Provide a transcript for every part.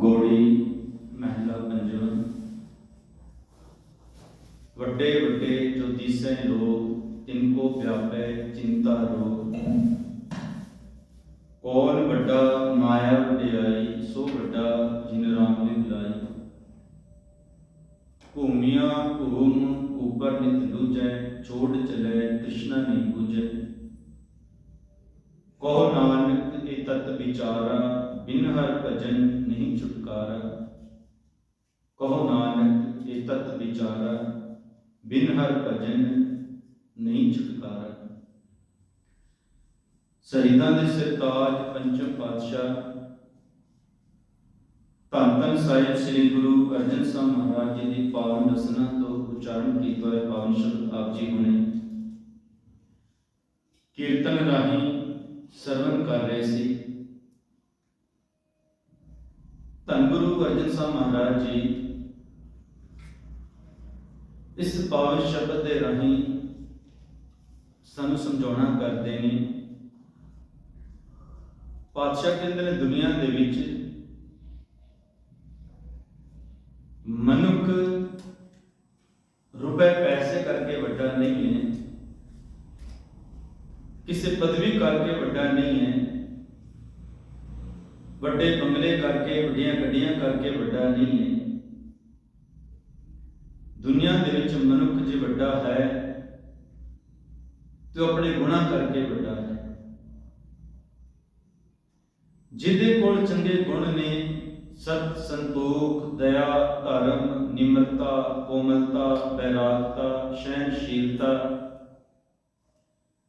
ਗੋੜੀ, ਮਹਿਲਾ ਪੰਜਵਾਂ ਵੱਡੇ ਵੱਡੇ ਜੋ ਦਿਸੈ ਲੋਗ ਤਿਨਕੋ ਵਿਆਪੈ ਚਿੰਤਾ ਰੋਗ। ਕੌਣ ਵੱਡਾ ਮਾਇਆ ਵਡਿਆਈ, ਸੋ ਵੱਡਾ ਜਿਨ ਰਾਮ ਨੇ ਬੁਲਾਈ ਭੂਮੀਆਂ ਭੂਮ ਉਪਰ ਨਿਤ ਦੂਜੈ, ਛੋੜ ਚਲੇ, ਤ੍ਰਿਸ਼ਨਾ ਨਹੀਂ ਬੁਝੈ। ਕਹੋ ਨਾਨਕ ਇਹ ਤਤ ਵਿਚਾਰਾ ਬਿਨ ਹਰ ਭਜਨ ਨਹੀਂ ਛੁਟਕਾਰਾ। ਕਹੋ ਨਾਨਕ, ਇਹ ਤਤ ਵਿਚਾਰਾ। ਬਿਨ ਹਰ ਭਜਨ ਨਹੀਂ ਛੁਟਕਾਰਾ। ਸ਼ਹੀਦਾਂ ਦੇ ਸਰਤਾਜ ਪੰਚਮ ਪਾਤਸ਼ਾਹ। ਧੰਨ ਧੰਨ ਸਾਹਿਬ ਸ੍ਰੀ ਗੁਰੂ ਅਰਜਨ ਸਾਹਿਬ ਮਹਾਰਾਜ ਜੀ ਦੀ ਪਾਵਨ ਰਸਨਾ ਤੋਂ ਉਚਾਰਨ ਕੀਤਾ ਹੋਏ ਪਾਵਨ ਸ਼ਬਦ ਆਪ ਜੀ ਹੁਣੇ। ਕੀਰਤਨ ਰਾਹੀਂ ਸਰਵਨ ਕਰ ਰਹੇ ਸੀ ਧੰਨ ਗੁਰੂ ਅਰਜਨ ਸਾਹਿਬ ਮਹਾਰਾਜ ਜੀ, ਇਸ ਪਾਵਨ ਸ਼ਬਦ ਦੇ ਰਾਹੀਂ ਸਾਨੂੰ ਸਮਝਾਉਣਾ ਕਰਦੇ ਨੇ, ਪਾਤਸ਼ਾਹ ਕਹਿੰਦੇ ਨੇ ਦੁਨੀਆ ਦੇ ਵਿੱਚ ਮਨੁੱਖ ਰੁਪਏ ਪੈਸੇ ਕਰਕੇ ਵੱਡਾ ਨਹੀਂ ਹੈ, ਕਿਸੇ ਪਦਵੀ ਕਰਕੇ ਵੱਡਾ ਨਹੀਂ ਹੈ ਵੱਡੇ ਬੰਗਲੇ ਕਰਕੇ, ਵੱਡੀਆਂ ਗੱਡੀਆਂ ਕਰਕੇ ਵੱਡਾ ਨਹੀਂ ਹੈ। ਦੁਨੀਆ ਦੇ ਵਿੱਚ ਮਨੁੱਖ ਜੇ ਵੱਡਾ ਹੈ, ਤੇ ਆਪਣੇ ਗੁਨਾਹ ਕਰਕੇ ਵੱਡਾ ਹੈ। ਜਿਹਦੇ ਕੋਲ ਚੰਗੇ ਗੁਣ ਨੇ, ਸਤ ਸੰਤੋਖ, ਦਇਆ, ਧਰਮ, ਨਿਮਰਤਾ, ਕੋਮਲਤਾ ਬੈਰਾਗਤਾ ਸਹਿਨਸ਼ੀਲਤਾ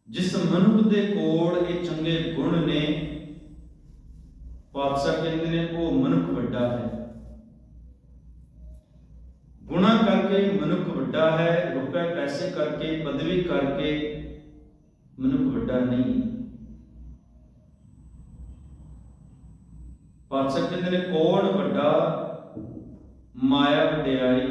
ਜਿਸ ਮਨੁੱਖ ਦੇ ਕੋਲ ਇਹ ਚੰਗੇ ਗੁਣ ਨੇ ਪਾਤਸ਼ਾਹ ਕਹਿੰਦੇ ਨੇ, ਉਹ ਮਨੁੱਖ ਵੱਡਾ ਹੈ। ਗੁਣਾ ਕਰਕੇ ਮਨੁੱਖ ਵੱਡਾ ਹੈ, ਰੁਪਏ ਪੈਸੇ ਕਰਕੇ, ਪਦਵੀ ਕਰਕੇ ਮਨੁੱਖ ਵੱਡਾ ਨਹੀਂ। ਪਾਤਸ਼ਾਹ ਕਹਿੰਦੇ ਨੇ, ਕੌਣ ਵੱਡਾ? ਮਾਇਆ ਵਡਿਆਈ।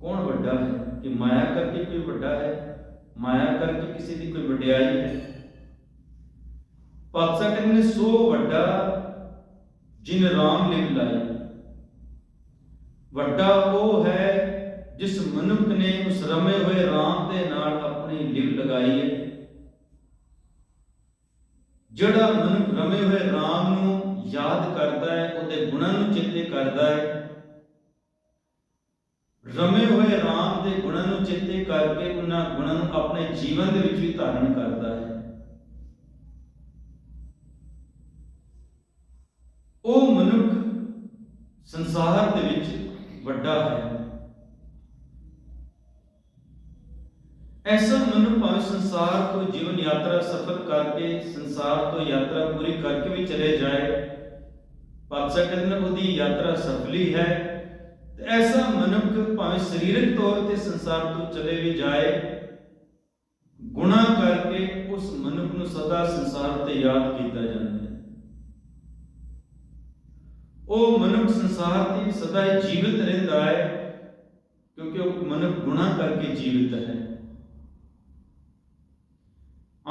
ਕੌਣ ਵੱਡਾ ਹੈ? ਕਿ ਮਾਇਆ ਕਰਕੇ ਕੋਈ ਵੱਡਾ ਹੈ? ਮਾਇਆ ਕਰਕੇ ਕਿਸੇ ਦੀ ਕੋਈ ਵਡਿਆਈ ਹੈ? ਪਾਤਸ਼ਾਹ ਕਹਿੰਦੇ ਨੇ, ਸੋ ਵੱਡਾ ਜਿਨ ਰਾਮ ਲਿਵ ਲਾਈ ਵੱਡਾ ਉਹ ਹੈ ਜਿਸ ਮਨੁੱਖ ਨੇ ਉਸ ਰਮੇ ਹੋਏ ਰਾਮ ਦੇ ਨਾਲ ਆਪਣੀ ਲਿਵ ਲਗਾਈ ਹੈ। ਜਿਹੜਾ ਮਨੁੱਖ ਰਮੇ ਹੋਏ ਰਾਮ ਨੂੰ ਯਾਦ ਕਰਦਾ ਹੈ, ਉਹਦੇ ਗੁਣਾਂ ਨੂੰ ਚੇਤੇ ਕਰਦਾ ਹੈ, ਰਮੇ ਹੋਏ ਰਾਮ ਦੇ ਗੁਣਾਂ ਨੂੰ ਚੇਤੇ ਕਰਕੇ ਉਹਨਾਂ ਗੁਣਾਂ ਨੂੰ ਆਪਣੇ ਜੀਵਨ ਦੇ ਵਿੱਚ ਵੀ ਧਾਰਨ ਕਰਦਾ ਹੈ ਉਹ ਮਨੁੱਖ ਸੰਸਾਰ ਦੇ ਵਿੱਚ ਵੱਡਾ ਹੈ ਐਸਾ ਮਨੁੱਖ ਭਾਵੇਂ ਸੰਸਾਰ ਤੋਂ ਜੀਵਨ ਯਾਤਰਾ ਸਫ਼ਲ ਕਰਕੇ, ਸੰਸਾਰ ਤੋਂ ਯਾਤਰਾ ਪੂਰੀ ਕਰਕੇ ਵੀ ਚਲੇ ਜਾਏ ਪਾਤਸ਼ਾਹ ਕਹਿੰਦੇ ਨੇ ਉਹਦੀ ਯਾਤਰਾ ਸਫਲੀ ਹੈ। ਤੇ ਐਸਾ ਮਨੁੱਖ ਭਾਵੇਂ ਸਰੀਰਕ ਤੌਰ ਤੇ ਸੰਸਾਰ ਤੋਂ ਚਲੇ ਵੀ ਜਾਏ ਗੁਨਾਹ ਕਰਕੇ ਉਸ ਮਨੁੱਖ ਨੂੰ ਸਦਾ ਸੰਸਾਰ ਤੇ ਯਾਦ ਕੀਤਾ ਜਾਂਦਾ ਹੈ। ਉਹ ਮਨੁੱਖ ਸੰਸਾਰ ਤੇ ਸਦਾ ਹੀ ਜੀਵਿਤ ਰਹਿੰਦਾ ਹੈ, ਕਿਉਂਕਿ ਉਹ ਮਨੁੱਖ ਗੁਨਾਹ ਕਰਕੇ ਜੀਵਿਤ ਹੈ।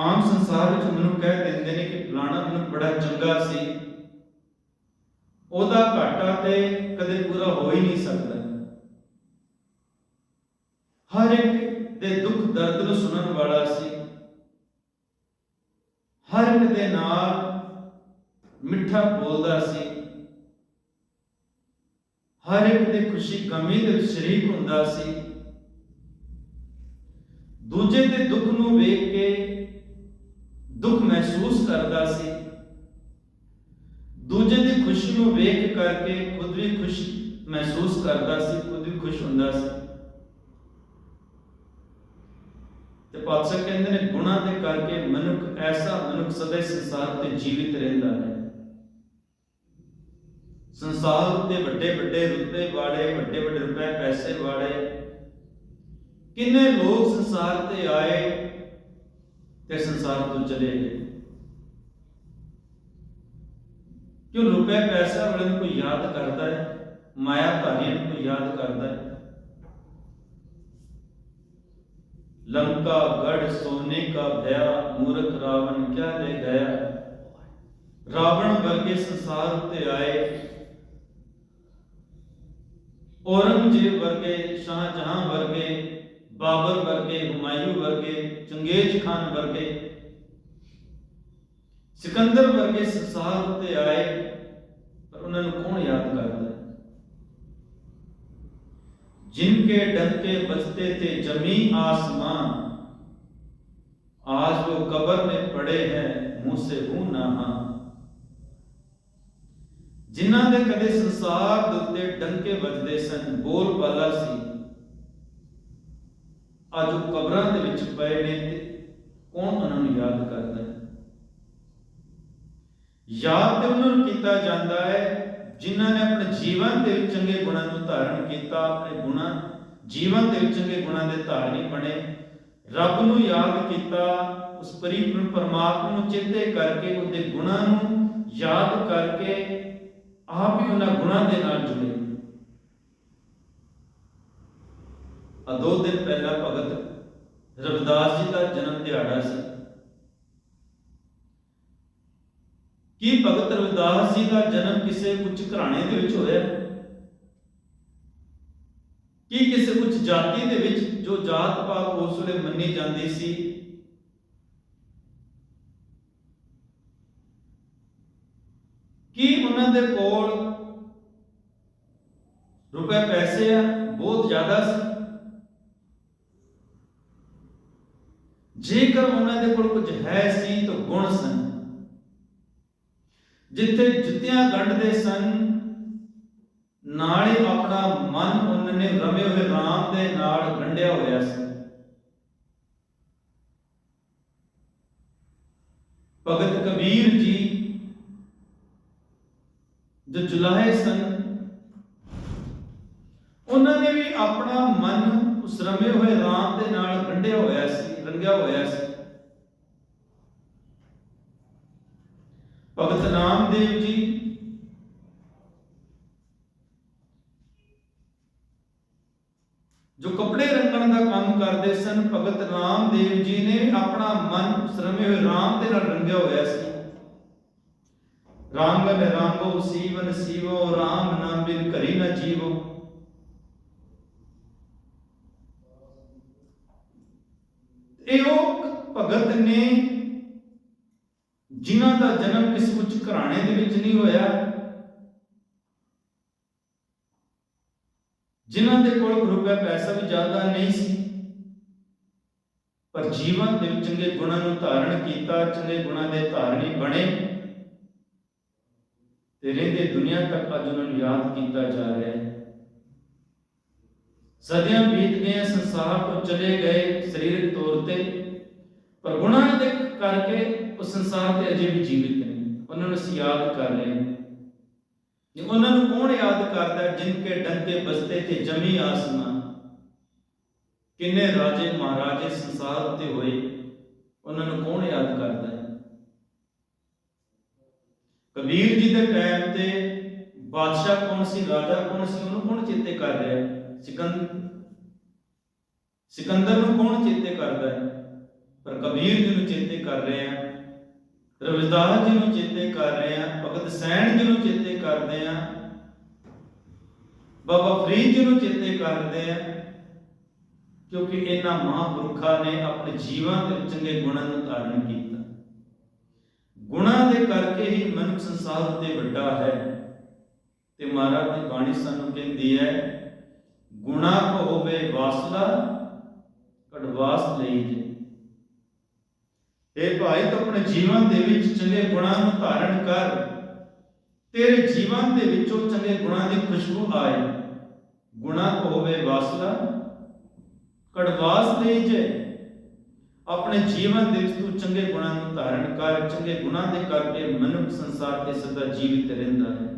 ਆਮ ਸੰਸਾਰ ਵਿੱਚ ਮਨੁੱਖ ਕਹਿ ਦਿੰਦੇ ਨੇ ਕਿ ਫਲਾਣਾ ਮਨੁੱਖ ਬੜਾ ਚੰਗਾ ਸੀ। ਉਹਦਾ ਘਾਟਾ ਤੇ ਕਦੇ ਪੂਰਾ ਹੋ ਹੀ ਨਹੀਂ ਸਕਦਾ। ਹਰ ਇੱਕ ਦੇ ਦੁੱਖ ਦਰਦ ਨੂੰ ਸੁਣਨ ਵਾਲਾ ਸੀ। ਹਰ ਇੱਕ ਦੇ ਨਾਲ ਮਿੱਠਾ ਬੋਲਦਾ ਸੀ। ਹਰ ਇੱਕ ਦੀ ਖੁਸ਼ੀ ਗਮੀ ਦੇ ਸ਼ਰੀਕ ਹੁੰਦਾ ਸੀ। ਦੂਜੇ ਦੇ ਦੁੱਖ ਨੂੰ ਵੇਖ ਕੇ ਦੁੱਖ ਮਹਿਸੂਸ ਕਰਦਾ ਸੀ। ਦੂਜੇ ਦੀ ਖੁਸ਼ੀ ਨੂੰ ਵੇਖ ਕਰਕੇ ਖੁਦ ਵੀ ਖੁਸ਼ ਮਹਿਸੂਸ ਕਰਦਾ ਸੀ, ਖੁਦ ਵੀ ਖੁਸ਼ ਹੁੰਦਾ ਸੀ। ਤੇ ਪਾਤਸ਼ਾਹ ਕਹਿੰਦੇ ਨੇ ਗੁਨਾਹ ਦੇ ਕਰਕੇ ਮਨੁੱਖ ਐਸਾ ਮਨੁੱਖ ਸਦਾ ਸੰਸਾਰ ਤੇ ਜੀਵਿਤ ਰਹਿੰਦਾ ਹੈ। ਸੰਸਾਰ ਉੱਤੇ ਵੱਡੇ ਵੱਡੇ ਰੁਤਬੇ ਵਾਲੇ ਵੱਡੇ ਵੱਡੇ ਰੁਪਏ ਪੈਸੇ ਵਾਲੇ ਕਿੰਨੇ ਲੋਕ ਸੰਸਾਰ ਤੇ ਆਏ ਤੇ ਸੰਸਾਰ ਤੋਂ ਚਲੇ ਗਏ ਕਿਉਂ ਰੁਪਏ ਪੈਸਾ ਵਾਲੇ ਨੂੰ ਕੋਈ ਯਾਦ ਕਰਦਾ ਹੈ ਮਾਇਆ ਧਾਰੀਆਂ ਨੂੰ ਕੋਈ ਯਾਦ ਕਰਦਾ ਹੈ लंका गढ़ सोने का भया मूर्ख रावण क्या ले गया ਰਾਵਣ ਵਰਗੇ ਸੰਸਾਰ ਉੱਤੇ ਆਏ ਔਰੰਗਜ਼ੇਬ ਵਰਗੇ ਸ਼ਾਹਜਹਾਨ ਵਰਗੇ ਬਾਬਰ ਵਰਗੇ ਹੁਮਾਯੂ ਵਰਗੇ ਚੰਗੇਜ਼ ਖਾਨ ਵਰਗੇ ਸਿਕੰਦਰ ਵਰਗੇ ਸੰਸਾਰ ਉੱਤੇ ਆਏ ਪਰ ਉਹਨਾਂ ਨੂੰ ਕੌਣ ਯਾਦ ਕਰਦਾ ਹੈ? जिनके डंके बजते थे जमी आसमां आज वो कब्र में पड़े हैं मुंह से हूं ना हां ਜਿਨ੍ਹਾਂ ਦੇ ਕਦੇ ਸੰਸਾਰ ਦੇ ਉੱਤੇ ਡੰਕੇ ਵੱਜਦੇ ਸਨ ਬੋਲ ਬਾਲਾ ਸੀ ਅੱਜ ਉਹ ਕਬਰਾਂ ਦੇ ਵਿੱਚ ਪਏ ਨੇ ਤੇ ਕੌਣ ਉਹਨਾਂ ਨੂੰ ਯਾਦ ਕਰਦਾ ਹੈ? ਯਾਦ ਤੇ ਉਹਨਾਂ ਨੂੰ ਕੀਤਾ ਜਾਂਦਾ ਹੈ ਜਿਨ੍ਹਾਂ ਨੇ ਆਪਣੇ ਜੀਵਨ ਦੇ ਵਿੱਚ ਚੰਗੇ ਗੁਣਾਂ ਨੂੰ ਧਾਰਨ ਕੀਤਾ, ਆਪਣੇ ਗੁਣਾਂ, ਜੀਵਨ ਦੇ ਵਿੱਚ ਚੰਗੇ ਗੁਣਾਂ ਦੇ ਧਾਰਨੀ ਬਣੇ। ਰੱਬ ਨੂੰ ਯਾਦ ਕੀਤਾ, ਉਸ ਪਰਿਪੂਰਨ ਪਰਮਾਤਮਾ ਨੂੰ ਚੇਤੇ ਕਰਕੇ ਉਹਦੇ ਗੁਣਾਂ ਨੂੰ ਯਾਦ ਕਰਕੇ ਆਪ ਹੀ ਉਹਨਾਂ ਗੁਣਾਂ ਦੇ ਨਾਲ ਜੁੜੇ। ਆ ਦੋ ਦਿਨ ਪਹਿਲਾਂ ਭਗਤ ਰਵਿਦਾਸ ਜੀ ਦਾ ਜਨਮ ਦਿਹਾੜਾ ਸੀ। ਕੀ ਭਗਤ ਰਵਿਦਾਸ ਜੀ ਦਾ ਜਨਮ ਕਿਸੇ ਉੱਚ ਘਰਾਣੇ ਦੇ ਵਿੱਚ ਹੋਇਆ? ਕੀ ਕਿਸੇ ਉੱਚ ਜਾਤੀ ਦੇ ਵਿੱਚ ਜੋ ਜਾਤ ਪਾਤ ਉਸ ਵੇਲੇ ਮੰਨੀ ਜਾਂਦੀ ਸੀ? ਕੀ ਉਹਨਾਂ ਦੇ ਕੋਲ ਰੁਪਏ ਪੈਸੇ ਆ? ਬਹੁਤ ਜ਼ਿਆਦਾ ਸੀ। ਜੇਕਰ ਉਹਨਾਂ ਦੇ ਕੋਲ ਕੁਝ ਹੈ ਸੀ ਤਾਂ ਗੁਣ ਸਨ। ਜਿੱਥੇ ਜੁੱਤੀਆਂ ਗੰਢਦੇ ਸਨ, ਨਾਲੇ ਆਪਣਾ ਮਨ ਉਹਨਾਂ ਨੇ ਰਵੇ ਹੋਏ ਰਾਮ ਦੇ ਨਾਲ ਗੰਢਿਆ ਹੋਇਆ ਸੀ। ਭਗਤ ਕਬੀਰ ਜੀ ਜੋ ਜੁਲਾਹੇ ਸਨ, ਉਹਨਾਂ ਨੇ ਵੀ ਆਪਣਾ ਮਨ ਉਸ ਰਵੇ ਹੋਏ ਰਾਮ ਦੇ ਨਾਲ ਗੰਢਿਆ ਹੋਇਆ ਸੀ। ਰੰਗਿਆ ਹੋਇਆ ਸੀ ਭਗਤ ਨਾਮਦੇਵ ਜੀ ਜੋ ਕੱਪੜੇ ਰੰਗਣ ਦਾ ਕੰਮ ਕਰਦੇ ਸਨ, ਭਗਤ ਰਾਮਦੇਵ ਜੀ ਨੇ ਆਪਣਾ ਮਨ ਸ਼ਰਮੇ ਹੋਏ ਰਾਮ ਦੇ ਨਾਲ ਰੰਗਿਆ ਹੋਇਆ ਸੀ। ਰਾਮ ਗਨ ਰਾਮੋ ਸੀਵਨ ਸੀਵੋ, ਰਾਮ ਨਾਮ ਬਿਨ ਕਰੀ ਨਾ ਜੀਵੋ ਇਹ ਉਹ ਭਗਤ ਨੇ ਜਿਨ੍ਹਾਂ ਦਾ ਜਨਮ ਕਿਸੇ ਉੱਚ ਘਰਾਣੇ ਦੇ ਵਿੱਚ ਨਹੀਂ ਹੋਇਆ, ਜਿਨ੍ਹਾਂ ਦੇ ਕੋਲ ਰੁਪਏ ਪੈਸਾ ਵੀ ਜ਼ਿਆਦਾ ਨਹੀਂ ਸੀ, ਪਰ ਜੀਵਨ ਦੇ ਵਿੱਚ ਚੰਗੇ ਗੁਣਾਂ ਨੂੰ ਧਾਰਨ ਕੀਤਾ, ਚੰਗੇ ਗੁਣਾਂ ਦੇ ਧਾਰਨੀ ਬਣੇ ਤੇ ਰਹਿੰਦੇ ਦੁਨੀਆ ਤੱਕ ਅੱਜ ਉਹਨਾਂ ਨੂੰ ਯਾਦ ਕੀਤਾ ਜਾ ਰਿਹਾ ਹੈ। ਸਦੀਆਂ ਬੀਤ ਗਈਆਂ ਸੰਸਾਰ ਤੋਂ ਚਲੇ ਗਏ, ਸਰੀਰਕ ਤੌਰ ਤੇ ਪਰ ਗੁਨਾਹ ਦੇ ਕਰਕੇ ਉਹ ਸੰਸਾਰ ਤੇ ਅਜੇ ਵੀ ਜੀਵਿਤ ਨੇ ਉਹਨਾਂ ਨੂੰ ਅਸੀਂ ਯਾਦ ਕਰ ਰਹੇ ਹਾਂ। ਜੇ ਉਹਨਾਂ ਨੂੰ ਕੌਣ ਯਾਦ ਕਰਦਾ ਹੈ ਜਿਨ ਕੇ ਡੰਕੇ ਬਸਤੇ ਤੇ ਜਮੀ ਆਸਮਾਨ? ਕਿੰਨੇ ਰਾਜੇ ਮਹਾਰਾਜੇ ਸੰਸਾਰ ਉੱਤੇ ਹੋਏ, ਉਹਨਾਂ ਨੂੰ ਕੌਣ ਯਾਦ ਕਰਦਾ ਹੈ? ਕਬੀਰ ਜੀ ਦੇ ਟਾਈਮ ਤੇ ਬਾਦਸ਼ਾਹ ਕੌਣ ਸੀ, ਰਾਜਾ ਕੌਣ ਸੀ, ਉਹਨੂੰ ਕੌਣ ਚੇਤੇ ਕਰ ਰਿਹਾ ਹੈ? ਸਿਕੰਦਰ ਸਿਕੰਦਰ ਨੂੰ ਕੌਣ ਚੇਤੇ ਕਰਦਾ ਹੈ? ਪਰ ਕਬੀਰ ਜੀ ਨੂੰ ਚੇਤੇ ਕਰ ਰਹੇ ਆ ਰਵਿਦਾਸ ਜੀ ਨੂੰ ਚੇਤੇ ਕਰ ਰਹੇ ਆ ਭਗਤ ਸੈਣ ਜੀ ਨੂੰ ਚੇਤੇ ਕਰਦੇ ਆ ਬਾਬਾ ਫਰੀਦ ਜੀ ਨੂੰ ਚੇਤੇ ਕਰਦੇ ਆ ਕਿਉਂਕਿ ਇਹਨਾਂ ਮਹਾਂਪੁਰਖਾਂ ਨੇ ਆਪਣੇ ਜੀਵਨ ਦੇ ਚੰਗੇ ਗੁਣਾਂ ਨੂੰ ਧਾਰਨ ਕੀਤਾ। ਗੁਣਾਂ ਦੇ ਕਰਕੇ ਹੀ ਮਨੁੱਖ ਸੰਸਾਰ ਉੱਤੇ ਵੱਡਾ ਹੈ। ਤੇ ਮਹਾਰਾਜ ਦੀ ਬਾਣੀ ਸਾਨੂੰ ਕਹਿੰਦੀ ਹੈ, ਗੁਣਾ ਕੋ ਹੋਵੇ ਵਾਸਲਾ ਕੜਵਾਸ ਲਈ ਜੇ। ਇਹ ਭਾਈ ਤੂੰ ਆਪਣੇ ਜੀਵਨ ਦੇ ਵਿੱਚ ਚੰਗੇ ਗੁਣਾਂ ਨੂੰ ਧਾਰਨ ਕਰ। ਤੇਰੇ ਜੀਵਨ ਦੇ ਵਿੱਚੋਂ ਚੰਗੇ ਗੁਣਾਂ ਦੀ ਖੁਸ਼ਬੂ ਆਏ। ਗੁਣਾ ਹੋਵੇ ਵਾਸਲਾ ਕੜਵਾਸ ਲਈ ਜੇ। ਆਪਣੇ ਜੀਵਨ ਦੇ ਵਿੱਚ ਤੂੰ ਚੰਗੇ ਗੁਣਾਂ ਨੂੰ ਧਾਰਨ ਕਰ, ਚੰਗੇ ਗੁਣਾਂ ਦੇ ਕਰਕੇ ਮਨੁੱਖ ਸੰਸਾਰ ਤੇ ਸਦਾ ਜੀਵਿਤ ਰਹਿੰਦਾ ਹੈ।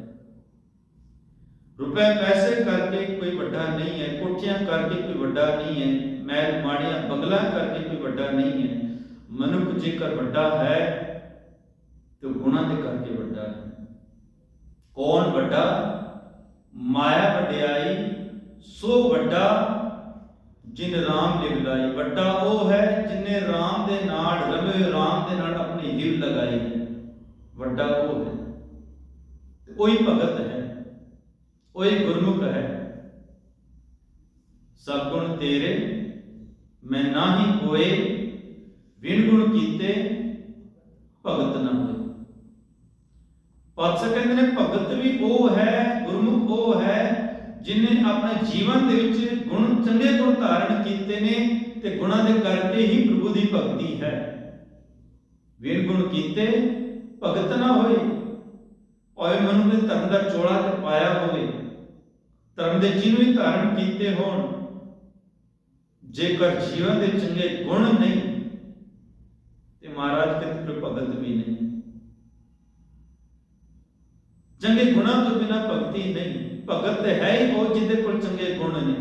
ਰੁਪਏ ਪੈਸੇ ਕਰਕੇ ਕੋਈ ਵੱਡਾ ਨਹੀਂ ਹੈ, ਕੋਠੀਆਂ ਕਰਕੇ ਕੋਈ ਵੱਡਾ ਨਹੀਂ ਹੈ ਮਹਿਲ ਮਾੜੀਆਂ ਬੰਗਲਾ ਕਰਕੇ ਕੋਈ ਵੱਡਾ ਨਹੀਂ ਹੈ। ਮਨੁੱਖ ਜੇਕਰ ਵੱਡਾ ਹੈ, ਤੇ ਗੁਣਾਂ ਦੇ ਕਰਕੇ ਵੱਡਾ ਹੈ। ਕੌਣ ਵੱਡਾ? ਮਾਇਆ ਵਡਿਆਈ, ਸੋ ਵੱਡਾ ਜਿਨ ਰਾਮ ਲਿਵ ਲਾਈ ਵੱਡਾ ਉਹ ਹੈ ਜਿਨੇ ਰਾਮ ਦੇ ਨਾਲ ਰਮੇ ਰਾਮ ਦੇ ਨਾਲ ਆਪਣੀ ਲਿਵ ਲਗਾਈ। ਵੱਡਾ ਉਹ ਹੈ। ਉਹੀ ਭਗਤ ਹੈ। ਉਹੀ ਗੁਰਮੁਖ ਹੈ। ਸਭ ਗੁਣ ਤੇਰੇ, ਮੈਂ ਨਾਹੀ ਕੋਏ ਵਿਣ ਗੁਣ ਕੀਤੇ, ਭਗਤ ਨਾ ਹੋਏ। ਪਾਤਸ਼ਾਹ ਕਹਿੰਦੇ ਨੇ, ਭਗਤ ਵੀ ਉਹ ਹੈ, ਗੁਰਮੁਖ ਉਹ ਹੈ, ਜਿਨੇ ਆਪਣੇ ਜੀਵਨ ਦੇ ਵਿੱਚ ਗੁਣ ਚੰਗੇ ਗੁਣ ਧਾਰਨ ਕੀਤੇ ਨੇ ਤੇ ਗੁਣਾਂ ਦੇ ਕਰਕੇ ਹੀ ਪ੍ਰਭੂ ਦੀ ਭਗਤੀ ਹੈ। ਵਿਣ ਗੁਣ ਕੀਤੇ, ਭਗਤ ਨਾ ਹੋਏ। ਓਏ ਮਨੁ ਨੇ ਧਰਮ ਦਾ ਚੋਲਾ ਤੇ ਪਾਇਆ ਹੋਵੇ, ਧਰਮ ਦੇ ਚਿੰਨ੍ਹ ਵੀ ਧਾਰਨ ਕੀਤੇ ਹੋਣ, ਜੇਕਰ ਜੀਵਨ ਦੇ ਚੰਗੇ ਗੁਣ ਨਹੀਂ ਮਹਾਰਾਜ ਕਹਿੰਦੇ ਫਿਰ ਵੀ ਨਹੀਂ ਚੰਗੇ ਗੁਣਾਂ ਤੋਂ ਬਿਨਾ ਭਗਤੀ ਨਹੀਂ। ਭਗਤ ਹੈ ਹੀ ਉਹ ਜਿਹਦੇ ਕੋਲ ਚੰਗੇ ਗੁਣ ਨੇ।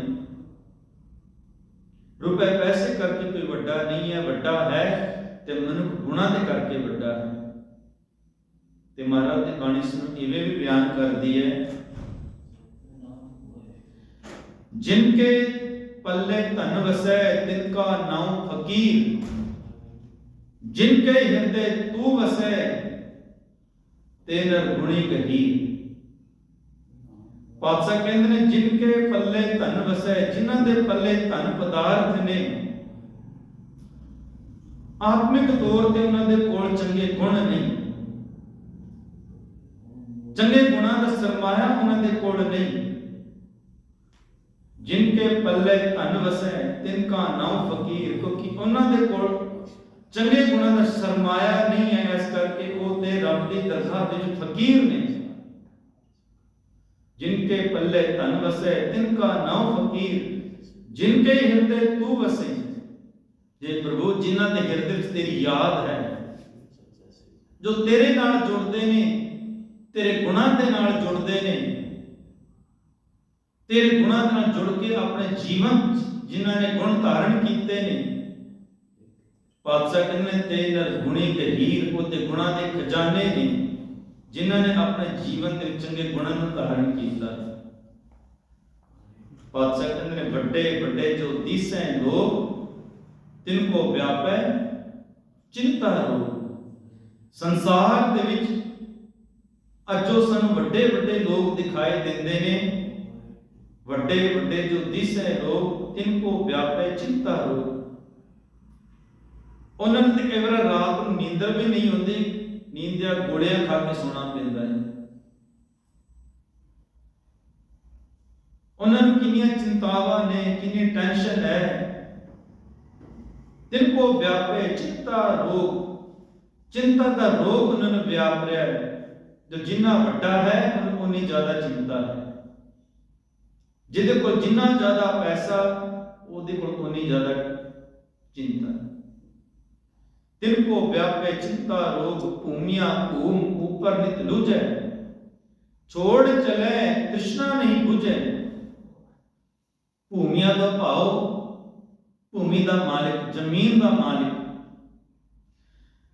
ਰੁਪਏ ਪੈਸੇ ਕਰਕੇ ਕੋਈ ਵੱਡਾ ਨਹੀਂ ਹੈ, ਵੱਡਾ ਹੈ ਤੇ ਮਨੁੱਖ ਗੁਣਾਂ ਦੇ ਕਰਕੇ ਵੱਡਾ ਹੈ। ਤੇ ਮਹਾਰਾਜ ਦੀ ਬਾਣੀ ਸਾਨੂੰ ਇਵੇਂ ਵੀ ਬਿਆਨ ਕਰਦੀ ਹੈ। ਜਿਨਕੇ ਪੱਲੇ ਧਨ ਵਸੈ, ਤਿਨ ਕਾ ਨਾਮ ਫਕੀਰ। ਜਿਨਕੇ ਹਿਰਦੇ ਤੂੰ ਵਸੈ ਤੇ ਨਰ ਗੁਣੀ ਗਹੀਰ ਪਾਤਸ਼ਾਹ ਕਹਿੰਦੇ ਨੇ ਜਿਨਕੇ ਪੱਲੇ ਧਨ ਵਸੈ, ਜਿਨ੍ਹਾਂ ਦੇ ਪੱਲੇ ਧਨ ਪਦਾਰਥ ਨੇ, ਆਤਮਿਕ ਤੌਰ ਤੇ ਉਹਨਾਂ ਦੇ ਕੋਲ ਚੰਗੇ ਗੁਣ ਨਹੀਂ ਚੰਗੇ ਗੁਣਾਂ ਦਾ ਸਰਮਾਇਆ ਉਹਨਾਂ ਦੇ ਕੋਲ ਨਹੀਂ। ਜਿਨਕੇ ਪੱਲੇ ਧਨ ਵਸੈ, ਤਿਨ ਕਾ ਨਾਮ ਫਕੀਰ, ਕਿਉਂਕਿ ਉਹਨਾਂ ਦੇ ਕੋਲ ਚੰਗੇ ਗੁਣਾਂ ਦਾ ਸਰਮਾਇਆ ਨਹੀਂ ਹੈ, ਇਸ ਕਰਕੇ ਉਹ ਤੇ ਰੱਬ ਦੀ ਦਰਗਾਹ ਦੇ ਵਿੱਚ ਫਕੀਰ ਨੇ। ਜਿਨਕੇ ਪੱਲੇ ਧਨ ਵਸੈ ਤਿਨ ਕਾ ਨਾਮ ਫਕੀਰ। ਜਿਨਕੇ ਹਿਰਦੇ ਤੂੰ ਜੇ ਪ੍ਰਭੂ, ਜਿਨ੍ਹਾਂ ਦੇ ਹਿਰਦੇ ਵਿੱਚ ਤੇਰੀ ਯਾਦ ਹੈ। ਜੋ ਤੇਰੇ ਨਾਲ ਜੁੜਦੇ ਨੇ, ਤੇਰੇ ਗੁਣਾਂ ਦੇ ਨਾਲ ਜੁੜਦੇ ਨੇ, ਤੇਰੇ ਗੁਣਾਂ ਨਾਲ ਜੁੜ ਕੇ ਆਪਣੇ ਜੀਵਨ 'ਚ ਜਿਨ੍ਹਾਂ ਨੇ ਗੁਣ ਧਾਰਨ ਕੀਤੇ ਨੇ ਪਾਤਸ਼ਾਹ ਕਹਿੰਦੇ ਤੇ ਨਰ ਗੁਣੀ ਗਹੀਰ ਉਹ ਤੇ ਗੁਣਾਂ ਦੇ ਖਜ਼ਾਨੇ ਨੇ, ਜਿਨ੍ਹਾਂ ਨੇ ਆਪਣੇ ਜੀਵਨ ਦੇ ਚੰਗੇ ਗੁਣਾਂ ਨੂੰ ਧਾਰਨ ਕੀਤਾ। ਪਾਤਸ਼ਾਹ ਕਹਿੰਦੇ ਨੇ ਵੱਡੇ ਵੱਡੇ ਜੋ ਦੀਸੈ ਲੋਕ, ਤਿਨ ਕੋ ਵਿਆਪੈ, ਚਿੰਤਾ ਰੋਗ ਸੰਸਾਰ ਦੇ ਵਿੱਚ ਅਜੋ ਸਾਨੂੰ ਵੱਡੇ ਵੱਡੇ ਲੋਕ ਦਿਖਾਈ ਦਿੰਦੇ ਨੇ। ਵੱਡੇ ਵੱਡੇ ਜੋ ਦਿਸੈ ਲੋਕ, ਤਿਨ ਕੋ ਵਿਆਪੈ, ਚਿੰਤਾ ਰੋਗ ਉਹਨਾਂ ਨੂੰ ਤੇ ਕਈ ਵਾਰ ਰਾਤ ਨੂੰ ਨੀਂਦਰ ਵੀ ਨਹੀਂ ਹੁੰਦੀ, ਨੀਂਦ ਦੀਆਂ ਗੋਲੀਆਂ ਖਾ ਕੇ ਸੌਣਾ ਪੈਂਦਾ ਹੈ। ਉਹਨਾਂ ਨੂੰ ਕਿੰਨੀਆਂ ਚਿੰਤਾਵਾਂ ਨੇ, ਕਿੰਨੀ ਟੈਨਸ਼ਨ ਹੈ। ਦਿਨ ਕੋ ਵਿਆਪੇ, ਚਿੰਤਾ ਰੋਗ, ਚਿੰਤਾ ਦਾ ਰੋਗ ਉਹਨਾਂ ਨੂੰ ਵਿਆਪ ਰਿਹਾ ਹੈ। ਜੋ ਜਿੰਨਾ ਵੱਡਾ ਹੈ, ਉਹਨੂੰ ਜ਼ਿਆਦਾ ਚਿੰਤਾ ਹੈ। ਜਿਹਦੇ ਕੋਲ ਜਿੰਨਾ ਜ਼ਿਆਦਾ ਪੈਸਾ, ਉਹਦੇ ਕੋਲ ਉਨੀ ਜ਼ਿਆਦਾ ਚਿੰਤਾ ਹੈ ਤਿਨ ਕੋ ਵਿਆਪੇ ਚਿੰਤਾ ਰੋਗ ਭੂਮੀਆਂ ਭੂਮ ਉਪਰ ਨਿਤ ਲੁਜੈ ਛੋੜ ਚਲੇ ਤ੍ਰਿਸ਼ਨਾ ਭੂਮੀਆਂ ਦਾ ਭਾਵ ਭੂਮੀ ਦਾ ਮਾਲਿਕ, ਜ਼ਮੀਨ ਦਾ ਮਾਲਿਕ।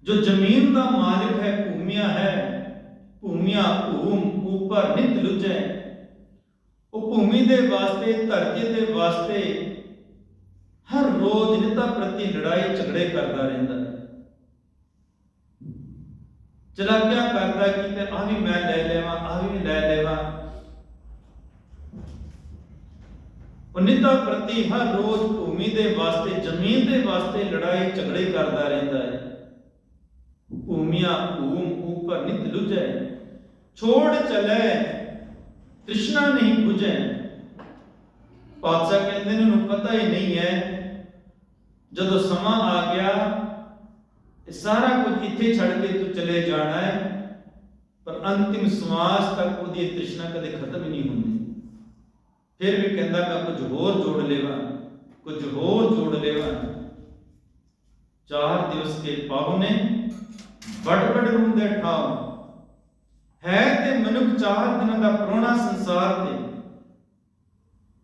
ਜੋ ਜ਼ਮੀਨ ਦਾ ਮਾਲਿਕ ਹੈ, ਭੂਮੀਆਂ ਹੈ, ਭੂਮੀਆਂ ਭੂਮ ਉਪਰ ਨਿਤ ਲੁਜੈ ਉਹ ਭੂਮੀ ਦੇ ਵਾਸਤੇ, ਧਰਤੀ ਦੇ ਵਾਸਤੇ ਹਰ ਰੋਜ਼ ਨਿਤਾ ਪ੍ਰਤੀ ਲੜਾਈ ਝਗੜੇ ਕਰਦਾ ਰਹਿੰਦਾ। ਚਲਾਕਿਆ ਕਰਦਾ ਕਿ ਤੇ ਆ ਵੀ ਮੈਂ ਲੈ ਲੈਵਾਂ ਆ ਵੀ ਲੈ ਲੈਵਾਂ ਉਹ ਪ੍ਰਤੀ ਹਰ ਰੋਜ਼ ਭੂਮੀ ਦੇ ਵਾਸਤੇ, ਜ਼ਮੀਨ ਦੇ ਵਾਸਤੇ ਲੜਾਈ ਝਗੜੇ ਕਰਦਾ ਰਹਿੰਦਾ ਹੈ। ਭੂਮੀਆਂ ਭੂਮ ਉਪਰ ਨਿਤ ਲੁਜੈ ਛੋੜ ਚਲੇ, ਤ੍ਰਿਸ਼ਨਾ ਨਹੀਂ 부ਝੈ ਪਾਤਸ਼ਾਹ ਕਹਿੰਦੇ ਨੇ, ਉਹਨੂੰ ਪਤਾ ਹੀ ਨਹੀਂ ਹੈ। ਜਦੋਂ ਸਮਾਂ ਆ ਗਿਆ ਇਹ ਸਾਰਾ ਕੁਝ ਇੱਥੇ ਛੱਡ ਕੇ ਤੂੰ ਚਲੇ ਜਾਣਾ ਹੈ, ਪਰ ਅੰਤਿਮ ਸਵਾਸ ਤੱਕ ਉਹਦੀ ਤ੍ਰਿਸ਼ਨਾ ਕਦੇ ਖਤਮ ਹੀ ਨਹੀਂ ਹੁੰਦੀ। ਫਿਰ ਵੀ ਕਹਿੰਦਾ ਮੈਂ ਕੁਝ ਹੋਰ ਜੋੜ ਲੇਵਾ, ਕੁਝ ਹੋਰ ਜੋੜ ਲੇਵਾ। ਚਾਰ ਦਿਵਸ ਕੇ ਪਾਹੁਨੇ ਬੜ ਬੜ ਰੂਮ ਦੇ ਠਾਉ। ਹੈ ਤੇ ਮਨੁੱਖ ਚਾਰ ਦਿਨਾਂ ਦਾ ਪ੍ਰੋਣਾ ਸੰਸਾਰ ਤੇ।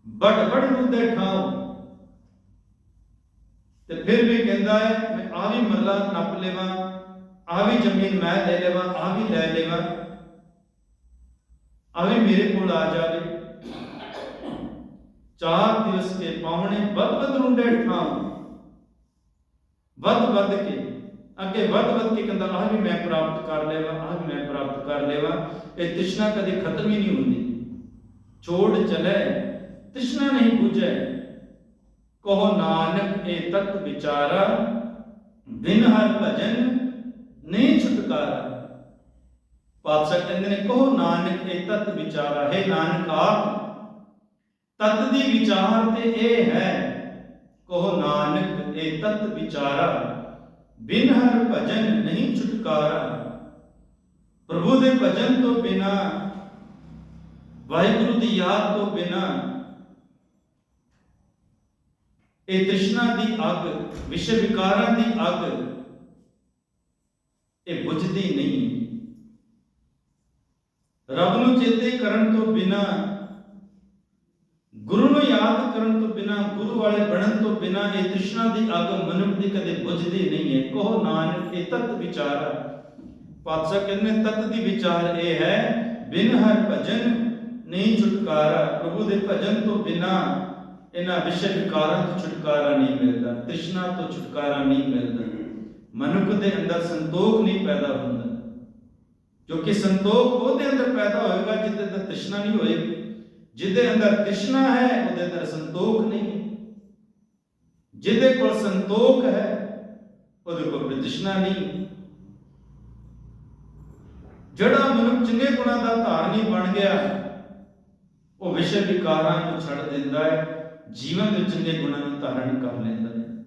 ਬੜ ਬੜ ਰੂਮ ਦੇ ਠਾਉ। ਤੇ ਫਿਰ ਵੀ ਕਹਿੰਦਾ ਹੈ, ਮੈਂ ਆ ਵੀ ਮਰਲਾ ਨੱਪ ਲੇਵਾਂ ਆ ਵੀ ਜ਼ਮੀਨ ਮੈਂ ਲੈ ਲੇਵਾਂ ਆ ਵੀ ਲੈ ਲੇਵਾਂ। ਆ ਵੀ ਮੇਰੇ ਕੋਲ ਆ ਜਾਵੇ। ਚਾਰ ਦਿਵਸ ਕੇ ਪਾਵਣੇ ਵੱਧ ਵੱਧ ਰੁੰਡੇ ਠਾਂ ਵੱਧ ਵੱਧ ਕੇ, ਅੱਗੇ ਵੱਧ ਵੱਧ ਕੇ ਕਹਿੰਦਾ, ਆਹ ਵੀ ਮੈਂ ਪ੍ਰਾਪਤ ਕਰ ਲੇਵਾ, ਆਹ ਵੀ ਮੈਂ ਪ੍ਰਾਪਤ ਕਰ ਲੇਵਾ। ਇਹ ਤ੍ਰਿਸ਼ਨਾ ਕਦੇ ਖਤਮ ਹੀ ਨਹੀਂ ਹੁੰਦੀ। ਛੋੜ ਚਲੇ, ਤ੍ਰਿਸ਼ਨਾ ਨਹੀਂ ਬੁਝੈ। ਕਹੋ ਨਾਨਕ, ਇਹ ਤਤ ਵਿਚਾਰਾ, ਬਿਨ ਹਰ ਭਜਨ ਨਹੀਂ ਛੁਟਕਾਰਾ। ਪਾਤਸ਼ਾਹ ਕਹਿੰਦੇ ਨੇ, ਕਹੋ ਨਾਨਕ, ਇਹ ਤਤ ਵਿਚਾਰਾ, ਹੈ ਨਾਨਕ ਆਪ, ਤਤ ਦੀ ਵਿਚਾਰ ਤੇ ਇਹ ਹੈ। ਕਹੋ ਨਾਨਕ, ਇਹ ਤਤ ਵਿਚਾਰਾ, ਬਿਨ ਹਰ ਭਜਨ ਨਹੀਂ ਛੁਟਕਾਰਾ। ਪ੍ਰਭੂ ਦੇ ਭਜਨ ਤੋਂ ਬਿਨਾ, ਵਾਹਿਗੁਰੂ ਦੀ ਯਾਦ ਤੋਂ ਬਿਨਾ ਇਹ ਤ੍ਰਿਸ਼ਨਾ ਦੀ ਅੱਗ ਵਿਸ਼ਵ ਵਿਕਾਰਾਂ ਦੀ ਅੱਗ ਇਹ ਬੁਝਦੀ ਨਹੀਂ। ਰੱਬ ਨੂੰ ਚੇਤੇ ਕਰਨ ਤੋਂ ਬਿਨਾ ਗੁਰੂ ਨੂੰ ਯਾਦ ਕਰਨ ਤੋਂ ਬਿਨਾ ਗੁਰੂ ਵਾਲੇ ਬਣਨ ਤੋਂ ਬਿਨਾ ਇਹ ਤ੍ਰਿਸ਼ਨਾ ਦੀ ਅੱਗ ਮਨੁੱਖ ਦੀ ਕਦੇ ਬੁਝਦੀ ਨਹੀਂ ਹੈ। ਕਹੋ ਨਾਨਕ ਇਹ ਤਤ ਵਿਚਾਰ ਪਾਤਸ਼ਾਹ ਕਹਿੰਦੇ ਨੇ, ਤਤ ਦੀ ਵਿਚਾਰ ਇਹ ਹੈ ਬਿਨ ਹਰ ਭਜਨ ਨਹੀਂ ਛੁਟਕਾਰਾ। ਪ੍ਰਭੂ ਦੇ ਭਜਨ ਤੋਂ ਬਿਨਾ ਇਹਨਾਂ ਵਿਸ਼ੇ ਵਿਕਾਰਾਂ ਤੋਂ ਛੁਟਕਾਰਾ ਨਹੀਂ ਮਿਲਦਾ, ਤ੍ਰਿਸ਼ਨਾ ਤੋਂ ਛੁਟਕਾਰਾ ਨਹੀਂ ਮਿਲਦਾ। ਮਨੁੱਖ ਦੇ ਅੰਦਰ ਸੰਤੋਖ ਨਹੀਂ ਪੈਦਾ ਹੁੰਦਾ। ਜੋ ਕਿ ਸੰਤੋਖ ਉਹਦੇ ਅੰਦਰ ਪੈਦਾ ਹੋਏਗਾ, ਜਿਹਦੇ ਅੰਦਰ ਤ੍ਰਿਸ਼ਨਾ ਨਹੀਂ ਹੋਏਗੀ। ਜਿਹਦੇ ਅੰਦਰ ਤ੍ਰਿਸ਼ਨਾ ਹੈ, ਉਹਦੇ ਅੰਦਰ ਸੰਤੋਖ ਨਹੀਂ ਹੈ। ਜਿਹਦੇ ਕੋਲ ਸੰਤੋਖ ਹੈ, ਉਹਦੇ ਕੋਲ ਵੀ ਤ੍ਰਿਸ਼ਨਾ ਨਹੀਂ ਜਿਹੜਾ ਮਨੁੱਖ ਚੰਗੇ ਗੁਣਾਂ ਦਾ ਧਾਰਨੀ ਬਣ ਗਿਆ, ਉਹ ਵਿਸ਼ੇ ਵਿਕਾਰਾਂ ਨੂੰ ਛੱਡ ਦਿੰਦਾ ਹੈ। ਜੀਵਨ ਦੇ ਚੰਗੇ ਗੁਣਾਂ ਨੂੰ ਧਾਰਨ ਕਰ ਲੈਂਦਾ ਹੈ।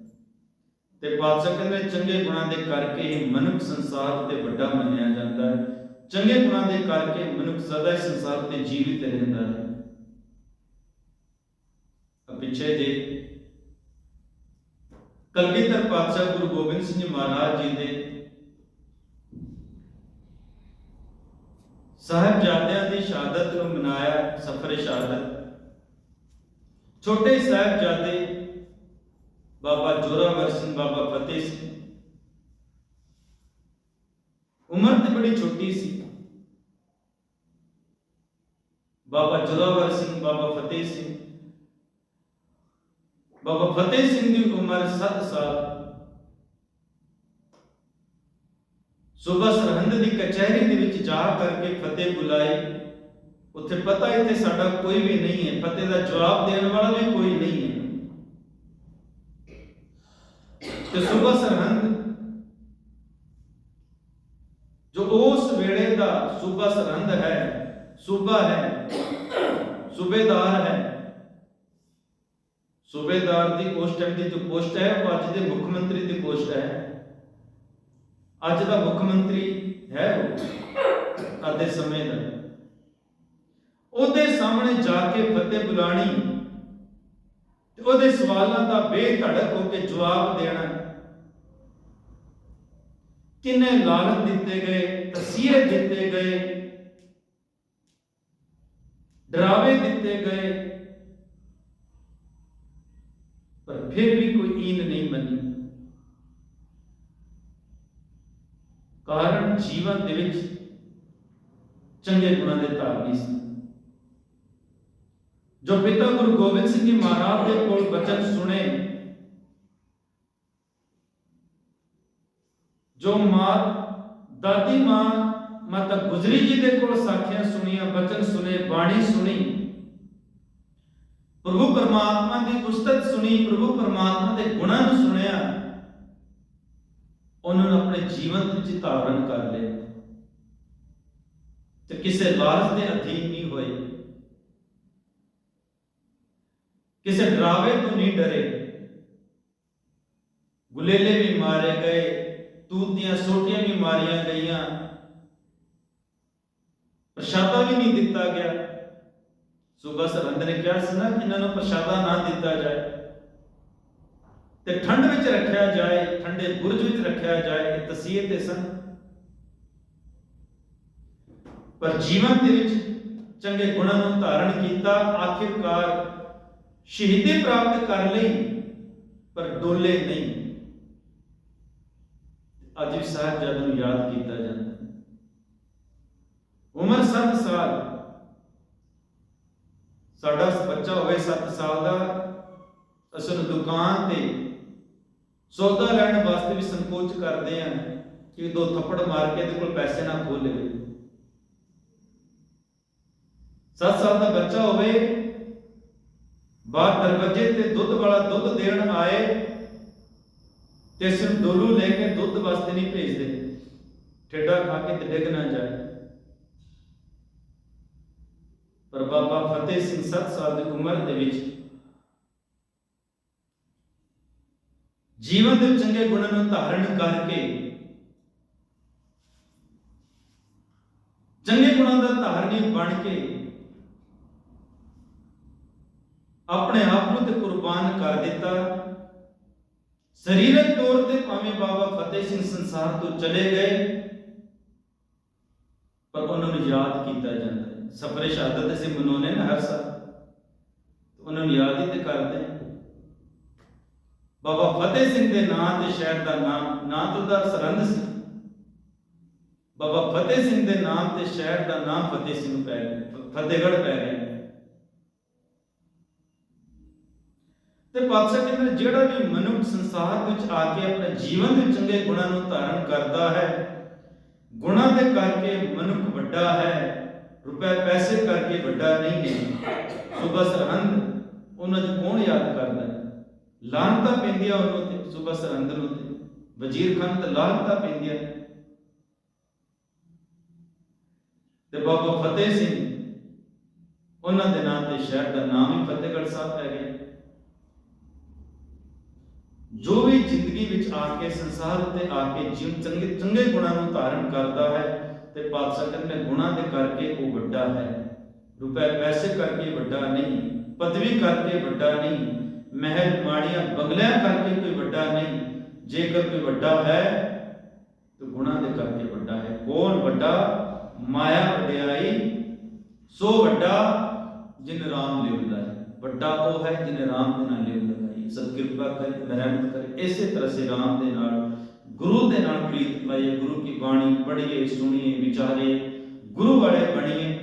ਤੇ ਪਾਤਸ਼ਾਹ ਕਹਿੰਦੇ ਚੰਗੇ ਗੁਣਾਂ ਦੇ ਕਰਕੇ ਮਨੁੱਖ ਸੰਸਾਰ ਉੱਤੇ ਵੱਡਾ ਮੰਨਿਆ ਜਾਂਦਾ ਹੈ। ਚੰਗੇ ਗੁਣਾਂ ਦੇ ਕਰਕੇ ਮਨੁੱਖ ਸਦਾ ਹੀ ਸੰਸਾਰ ਉੱਤੇ ਜੀਵਿਤ ਰਹਿੰਦਾ ਹੈ। ਪਿੱਛੇ ਜੇ ਕਲਗੀਧਰ ਪਾਤਸ਼ਾਹ ਗੁਰੂ ਗੋਬਿੰਦ ਸਿੰਘ ਮਹਾਰਾਜ ਜੀ ਦੇ ਸਾਹਿਬਜ਼ਾਦਿਆਂ ਦੀ ਸ਼ਹਾਦਤ ਨੂੰ ਮਨਾਇਆ ਸਫਰ ਸ਼ਹਾਦਤ ਛੋਟੇ ਸਾਹਿਬਜ਼ਾਦੇ ਬਾਬਾ ਜੋਰਾਵਰ ਸਿੰਘ, ਬਾਬਾ ਫਤਿਹ ਸਿੰਘ। ਉਮਰ ਤੇ ਬੜੀ ਛੋਟੀ ਸੀ। ਬਾਬਾ ਜੋਰਾਵਰ ਸਿੰਘ, ਬਾਬਾ ਫਤਿਹ ਸਿੰਘ। ਬਾਬਾ ਫਤਿਹ ਸਿੰਘ ਦੀ ਉਮਰ 7 ਸਾਲ। ਸਵੇਰ ਸਰਹੰਦ ਦੀ ਕਚਹਿਰੀ ਦੇ ਵਿੱਚ ਜਾ ਕਰਕੇ ਫਤਿਹ ਬੁਲਾਏ ਉੱਥੇ ਪਤਾ ਇੱਥੇ ਸਾਡਾ ਕੋਈ ਵੀ ਨਹੀਂ ਹੈ ਫਤਿਹ ਦਾ ਜਵਾਬ ਦੇਣ ਵਾਲਾ ਵੀ ਕੋਈ ਨਹੀਂ ਹੈ। ਤੇ ਸਵੇਰ ਸਰਹੰਦ, ਜੋ ਉਸ ਵੇਲੇ ਦਾ ਸੂਬਾ ਸਰਹੰਦ ਹੈ ਸੂਬਾ ਹੈ, ਸੂਬੇਦਾਰ ਹੈ। ਸੂਬੇਦਾਰ ਦੀ ਉਸ ਟਾਈਮ ਦੀ ਜੋ ਪੋਸਟ ਹੈ, ਉਹ ਅੱਜ ਦੇ ਮੁੱਖ ਮੰਤਰੀ ਦੀ ਪੋਸਟ ਹੈ। ਅੱਜ ਦਾ ਮੁੱਖ ਮੰਤਰੀ ਹੈ ਉਹ, ਅੱਜ ਦੇ ਸਮੇਂ ਦਾ। ਉਹਦੇ ਸਾਹਮਣੇ ਜਾ ਕੇ ਫਤਿਹ ਬੁਲਾਣੀ। ਤੇ ਉਹਦੇ ਸਵਾਲਾਂ ਦਾ ਬੇਧੜਕ ਹੋ ਕੇ ਜਵਾਬ ਦੇਣਾ। ਕਿੰਨੇ ਲਾਲਚ ਦਿੱਤੇ ਗਏ, ਤਸੀਹੇ ਦਿੱਤੇ ਗਏ। ਡਰਾਵੇ ਦਿੱਤੇ ਗਏ। ਪਰ ਫਿਰ ਵੀ ਕੋਈ ਈਨ ਨਹੀਂ ਮੰਨੀ। ਕਾਰਨ ਜੀਵਨ ਦੇ ਵਿੱਚ ਚੰਗੇ ਗੁਣਾਂ ਦੇ ਧਾਰਨੀ ਸੀ। ਜੋ ਪਿਤਾ ਗੁਰੂ ਗੋਬਿੰਦ ਸਿੰਘ ਜੀ ਮਹਾਰਾਜ ਦੇ ਕੋਲ ਬਚਨ ਸੁਣੇ, ਜੋ ਮਾਂ ਦਾਦੀ ਮਾਂ, ਮਾਤਾ ਗੁਜਰੀ ਜੀ ਦੇ ਕੋਲ ਸਾਖੀਆਂ ਸੁਣੀਆਂ, ਬਚਨ ਸੁਨੇ ਬਾਣੀ ਸੁਣੀ, ਪ੍ਰਭੂ ਪਰਮਾਤਮਾ ਦੀ ਉਸਤਤ ਸੁਣੀ, ਪ੍ਰਭੂ ਪਰਮਾਤਮਾ ਦੇ ਗੁਣਾਂ ਨੂੰ ਸੁਣਿਆ, ਉਹਨਾਂ ਨੂੰ ਆਪਣੇ ਜੀਵਨ ਵਿੱਚ ਧਾਰਨ ਕਰ ਲਿਆ। ਤੇ ਕਿਸੇ ਲਾਲਚ ਦੇ ਅਧੀਨ ਨਹੀਂ ਹੋਏ। ਕਿਸੇ ਡਰਾਵੇ ਤੋਂ ਨਹੀਂ ਡਰੇ। ਗੁਲੇਲੇ ਵੀ ਮਾਰੇ ਗਏ ਤੂਤ ਦੀਆਂ ਸੋਟੀਆਂ ਵੀ ਮਾਰੀਆਂ ਗਈਆਂ। ਪ੍ਰਸ਼ਾਦਾ ਵੀ ਨਹੀਂ ਦਿੱਤਾ ਗਿਆ। ਸੂਬਾ ਸਰਹੰਦ ਨੇ ਕਿਹਾ ਸੀ ਨਾ ਕਿ ਇਹਨਾਂ ਨੂੰ ਪ੍ਰਸ਼ਾਦਾ ਨਾ ਦਿੱਤਾ ਜਾਏ। ਤੇ ਠੰਡ ਵਿੱਚ ਰੱਖਿਆ ਜਾਏ, ਠੰਡੇ ਬੁਰਜ ਵਿੱਚ ਰੱਖਿਆ ਜਾਏ, ਇਹ ਤਸੀਹੇ ਤੇ ਸਨ। ਪਰ ਜੀਵਨ ਦੇ ਵਿੱਚ ਚੰਗੇ ਗੁਣਾਂ ਨੂੰ ਧਾਰਨ ਕੀਤਾ, ਆਖਿਰਕਾਰ ਸ਼ਹੀਦੀ ਪ੍ਰਾਪਤ ਕਰ ਲਈ, ਪਰ ਡੋਲੇ ਨਹੀਂ। ਅੱਜ ਵੀ ਸਾਹਿਬਜ਼ਾਦੇ ਨੂੰ ਯਾਦ ਕੀਤਾ ਜਾਂਦਾ। ਉਮਰ 7 ਸਾਲ। ਸਾਡਾ ਬੱਚਾ ਹੋਵੇ 7 ਸਾਲ ਦਾ ਅਸਲ ਦੁਕਾਨ ਤੇ ਸੌਦਾ ਲੈਣ ਵਾਸਤੇ ਵੀ ਸੰਕੋਚ ਕਰਦੇ ਆ ਕਿ ਦੋ ਥੱਪੜ ਮਾਰ ਕੇ ਇਹਦੇ ਕੋਲ ਪੈਸੇ ਨਾ ਖੋਲੇ ਲਵੇ। 7 ਸਾਲ ਦਾ ਬੱਚਾ ਹੋਵੇ ਬਾਹਰ ਦਰਵਾਜ਼ੇ ਤੇ ਦੁੱਧ ਵਾਲਾ ਦੁੱਧ ਦੇਣ ਆਏ ਤੇ ਸਿਰ ਲੈ ਕੇ ਦੁੱਧ ਵਾਸਤੇ ਨਹੀਂ ਭੇਜਦੇ। ਠੇਡਾ ਖਾ ਕੇ ਤੇ ਡਿੱਗ ਨਾ ਜਾਏ। ਪਰ ਬਾਬਾ ਫਤਿਹ ਸਿੰਘ 7 ਸਾਲ ਦੀ ਉਮਰ ਦੇ ਵਿੱਚ ਜੀਵਨ ਦੇ ਚੰਗੇ ਗੁਣਾਂ ਨੂੰ ਧਾਰਨ ਕਰਕੇ ਚੰਗੇ ਗੁਣਾਂ ਦਾ ਧਾਰਨੀ ਬਣ ਕੇ ਆਪਣੇ ਆਪ ਨੂੰ ਤੇ ਕੁਰਬਾਨ ਕਰ ਦਿੱਤਾ। ਸਰੀਰਕ ਤੌਰ ਤੇ ਭਾਵੇਂ ਬਾਬਾ ਫਤਿਹ ਸਿੰਘ ਸੰਸਾਰ ਤੋਂ ਚਲੇ ਗਏ, ਪਰ ਉਹਨਾਂ ਨੂੰ ਯਾਦ ਕੀਤਾ ਜਾਂਦਾ ਹੈ। ਸਫਰੇ ਸ਼ਹਾਦਤ ਅਸੀਂ ਮਨਾਉਂਦੇ ਨਾ ਹਰ ਸਾਲ। ਉਹਨਾਂ ਨੂੰ ਯਾਦ ਹੀ ਤੇ ਕਰਦੇ ਬਾਬਾ ਫਤਿਹ ਸਿੰਘ ਦੇ ਨਾਂ ਤੇ ਸ਼ਹਿਰ ਦਾ ਨਾਮ ਨਾਂ ਤੋਂ ਦਾ ਸਰੰਦ ਸੀ। ਬਾਬਾ ਫਤਿਹ ਸਿੰਘ ਦੇ ਨਾਮ ਤੇ ਸ਼ਹਿਰ ਦਾ ਨਾਮ ਫਤਿਹ ਸਿੰਘ ਪੈ ਗਿਆ ਫਤਿਹਗੜ੍ਹ ਪੈ ਗਿਆ। ਤੇ ਪਾਤਸ਼ਾਹ ਕਹਿੰਦੇ ਜਿਹੜਾ ਵੀ ਮਨੁੱਖ ਸੰਸਾਰ ਵਿੱਚ ਆ ਕੇ ਆਪਣੇ ਜੀਵਨ ਦੇ ਚੰਗੇ ਗੁਣਾਂ ਨੂੰ ਧਾਰਨ ਕਰਦਾ ਹੈ, ਗੁਣਾਂ ਦੇ ਕਰਕੇ ਮਨੁੱਖ ਵੱਡਾ ਹੈ, ਰੁਪਏ ਪੈਸੇ ਕਰਕੇ ਵੱਡਾ ਨਹੀਂ ਹੈ ਸੁਬਹ ਸਰਹੰਦ ਉਹਨਾਂ ਨੂੰ ਕੌਣ ਯਾਦ ਕਰਦਾ ਹੈ? ਲਾਹਨਤਾਂ ਪੈਂਦੀਆਂ ਉਹਨੂੰ ਤੇ ਸੁਬਹ ਸਰਹੰਦ ਨੂੰ ਤੇ। ਵਜ਼ੀਰ ਖਾਨ ਤੇ ਲਾਹਨਤਾ ਪੈਂਦੀਆਂ। ਤੇ ਬਾਬਾ ਫਤਿਹ ਸਿੰਘ, ਉਹਨਾਂ ਦੇ ਨਾਂ ਤੇ ਸ਼ਹਿਰ ਦਾ ਨਾਮ ਹੀ ਫਤਿਹਗੜ੍ਹ ਸਾਹਿਬ ਪੈ ਗਿਆ। ਜੋ ਵੀ ਜ਼ਿੰਦਗੀ ਵਿੱਚ ਆ ਕੇ, ਸੰਸਾਰ ਉੱਤੇ ਆ ਕੇ ਜੀਵ ਚੰਗੇ ਚੰਗੇ ਗੁਣਾਂ ਨੂੰ ਧਾਰਨ ਕਰਦਾ ਹੈ ਤੇ ਪਾਤਸ਼ਾਹ ਕਹਿੰਦੇ ਗੁਣਾਂ ਦੇ ਕਰਕੇ ਉਹ ਵੱਡਾ ਹੈ। ਰੁਪਏ ਪੈਸੇ ਕਰਕੇ ਵੱਡਾ ਨਹੀਂ, ਪਦਵੀ ਕਰਕੇ ਵੱਡਾ ਨਹੀਂ, ਮਹਿਲ ਮਾੜੀਆਂ ਬੰਗਲਿਆਂ ਕਰਕੇ ਕੋਈ ਵੱਡਾ ਨਹੀਂ, ਜੇਕਰ ਕੋਈ ਵੱਡਾ ਹੈ ਤਾਂ ਗੁਣਾਂ ਦੇ ਕਰਕੇ ਵੱਡਾ ਹੈ। ਕੌਣ ਵੱਡਾ? ਮਾਇਆ ਵਡਿਆਈ, ਸੋ ਵੱਡਾ ਜਿਨ ਰਾਮ ਲਿਵਦਾ ਹੈ। ਵੱਡਾ ਉਹ ਹੈ ਜਿਨੇ ਰਾਮ ਦੇ ਨਾਲ ਲਿਵ ਲਗਾਈ ਸਤ ਕਿਰਪਾ ਕਰੇ ਮਿਹਰਬਾਨੀ ਕਰੇ ਇਸੇ ਤਰ੍ਹਾਂ ਸੇ ਰਾਮ ਦੇ ਨਾਲ ਗੁਰੂ ਦੇ ਨਾਲ ਪ੍ਰੀਤ ਪਾਈਏ ਗੁਰੂ ਕੀ ਬਾਣੀ ਪੜ੍ਹੀਏ ਸੁਣੀਏ ਵਿਚਾਰੇ ਗੁਰੂ ਵਾਲੇ ਬਣੀਏ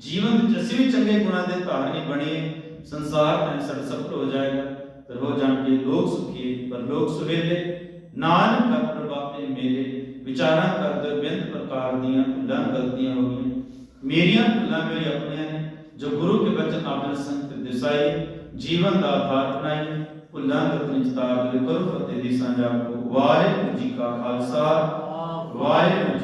ਜੀਵਨ ਵਿੱਚ ਅਸੀਂ ਵੀ ਚੰਗੇ ਗੁਣਾਂ ਦੇ ਧਾਰਨੀ ਬਣੀਏ ਸੰਸਾਰ ਤਾਂ ਸਾਡਾ ਸਫਲ ਹੋ ਜਾਏਗਾ ਫਿਰ ਹੋ ਜਾਣ ਕੇ ਲੋਕ ਸੁਖੀਏ ਪਰ ਲੋਕ ਸੁਹੇਲੇ ਨਾਨਕ ਕਰ ਪ੍ਰਭਾਤੇ ਮੇਲੇ ਵਿਚਾਰਾਂ ਕਰਦੇ ਬੇਅੰਤ ਪ੍ਰਕਾਰ ਦੀਆਂ ਭੁੱਲਾਂ ਗਲਤੀਆਂ ਹੋ ਗਈਆਂ ਮੇਰੀਆਂ ਭੁੱਲਾਂ ਮੇਰੀ ਆਪਣੀਆਂ ਨੇ ਜੋ ਗੁਰੂ ਕੇ ਬਚਨ ਆਪਣੇ ਸੰਤ ਦਿਸਾਈ ਜੀਵਨ ਦਾ ਆਧਾਰ ਬਣਾਈ ਭੁੱਲਾਂ ਗਲਤੀਆਂ ਚਤਾਰ ਦੇ ਕਰੋ ਫਤਿਹ ਦੀ ਸਾਂਝਾ ਕੋ ਵਾਹਿਗੁਰੂ ਜੀ ਕਾ ਖਾਲਸਾ ਵਾਹਿਗੁਰੂ